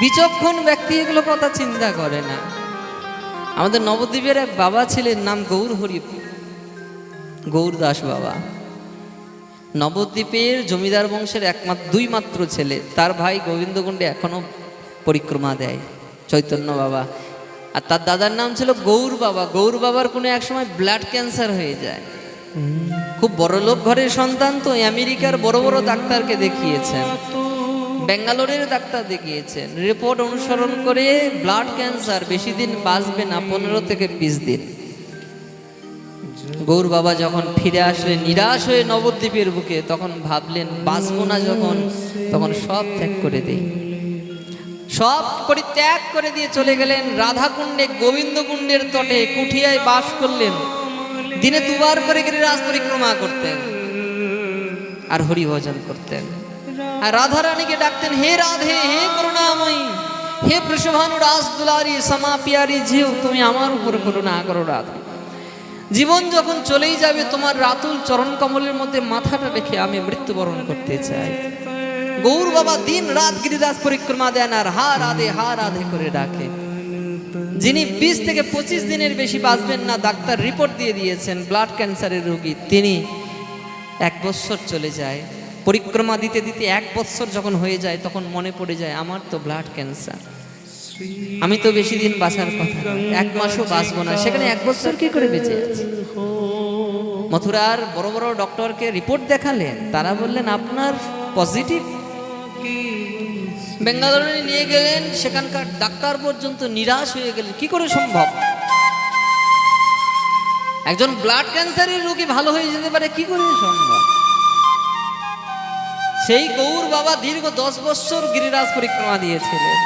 বিচক্ষণ ব্যক্তি এগুলো কথা চিন্তা করে না। আমাদের নবদ্বীপের এক বাবা ছিলেন নাম গৌর হরি গৌর দাস বাবা। নবদ্বীপের জমিদার বংশের একমাত্র দুই মাত্র ছেলে। তার ভাই গোবিন্দকুণ্ডে এখনও পরিক্রমা দেয় চৈতন্য বাবা। আর তার দাদার নাম ছিল গৌর বাবা। গৌর বাবার কোনো এক সময় ব্লাড ক্যান্সার হয়ে যায়। খুব বড় লোক ঘরের সন্তান তো আমেরিকার বড় বড় ডাক্তারকে দেখিয়েছেন। ব্যাঙ্গালোরের ডাক্তার দেখিয়েছেন, রিপোর্ট অনুসরণ করে ব্লাড ক্যান্সার বেশি দিন বাঁচবে না পনেরো থেকে বিশ দিন। গৌর বাবা যখন ফিরে আসলেন, নিরাশ হয়ে নবদ্বীপের বুকে, তখন ভাবলেন, বাঁচবো না যখন, তখন সব ত্যাগ করে দেই। সব করে ত্যাগ করে দিয়ে চলে গেলেন রাধাকুণ্ডে, গোবিন্দকুণ্ডের তটে, কুঠিয়ায় বাস করলেন। দিনে দুবার করে গিরিরাজ পরিক্রমা করতেন আর হরিভজন করতেন। আর রাধা রানীকে ডাকতেন, হে রাধে, হে করুণাময়ী, হে বৃষভানু রাস দুলারি সমা পিয়ারি জিও তুমি আমার উপর করুণা করো রাধা। জীবন যখন চলেই যাবে, তোমার রাতুল চরণ কমলের মধ্যে মাথাটা রেখে আমি মৃত্যুবরণ করতে চাই। গৌর বাবা দিন রাত গিরিরাজ পরিক্রমা দেন আর হা রাধে হা রাধে করে ডাকে। যিনি বিশ থেকে পঁচিশ দিনের বেশি বাঁচবেন না, ডাক্তার রিপোর্ট দিয়ে দিয়েছেন, ব্লাড ক্যান্সারের রোগী। তিনি এক বৎসর চলে যায়। পরিক্রমা দিতে দিতে এক বৎসর যখন হয়ে যায়, তখন মনে পড়ে যায়, আমার তো ব্লাড ক্যান্সার আমি তো বেশি দিন বাঁচার কথা এক মাসও বাঁচবো না। সেখানে এক বছর কি করে বেঁচে আছি? মথুরার বড় বড় ডক্টরকে রিপোর্ট দেখালেন, তারা বললেন, আপনার পজিটিভ বেঙ্গালুরু নিয়ে গেলেন, সেখানকার ডাক্তার পর্যন্ত নিরাশ হয়ে গেলেন, কি করে সম্ভব? একজন ব্লাড ক্যান্সারের রোগী ভালো হয়ে যেতে পারে, কি করে সম্ভব? সেই গৌর বাবা দীর্ঘ দশ বছর গিরিরাজ পরিক্রমা দিয়েছিলেন।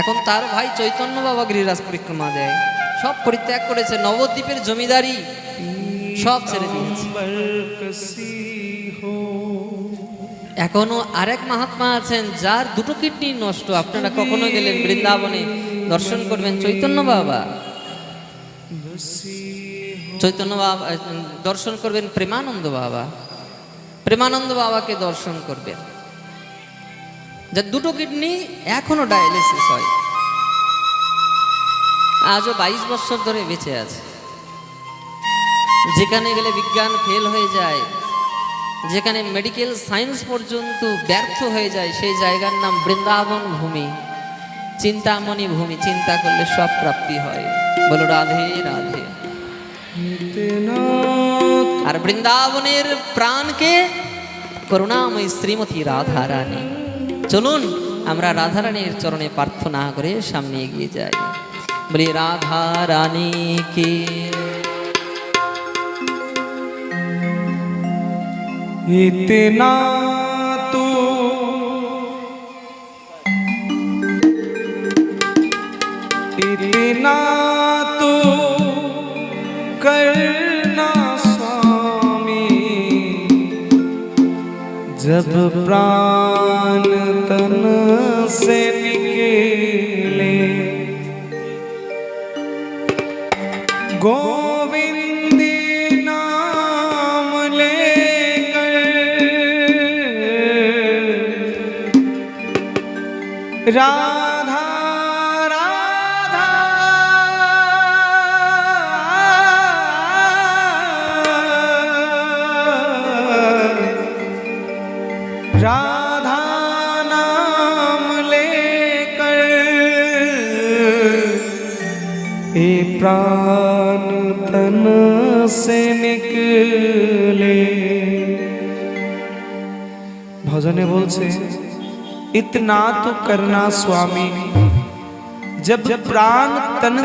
এখন তার ভাই চৈতন্য বাবা গিরিরাজ পরিক্রমা দেয়। সব পরিত্যাগ করেছে, নবদ্বীপের জমিদারি সব ছেড়ে দিয়েছে। এখনও আরেক মহাত্মা আছেন, যার দুটো কিডনি নষ্ট। আপনারা কখনো গেলেন বৃন্দাবনে দর্শন করবেন চৈতন্য বাবা। চৈতন্য বাবা, দর্শন করবেন প্রেমানন্দ বাবা। প্রেমানন্দ বাবাকে দর্শন করবেন যার দুটো কিডনি এখনও ডায়ালিসিস হয়। আজও বাইশ বছর ধরে বেঁচে আছে। যেখানে গেলে বিজ্ঞান ফেল হয়ে যায়, যেখানে মেডিকেল সায়েন্স পর্যন্ত ব্যর্থ হয়ে যায়, সেই জায়গার নাম বৃন্দাবন ভূমি, চিন্তামণি ভূমি, চিন্তা করলে সব প্রাপ্তি হয়। বলো, রাধে রাধে। আর বৃন্দাবনের প্রাণকে করুণাময়ী শ্রীমতী রাধা রানী চলুন আমরা রাধা রানীর চরণে প্রার্থনা করে সামনে এগিয়ে যাই বলি রাধা রানী কি इतना तो इतना तो करना जब प्राण तन से निकले। गोविंद नाम राधा प्राण तन से निकले। भजने बोल से इतना तो करना स्वामी जब प्राण तन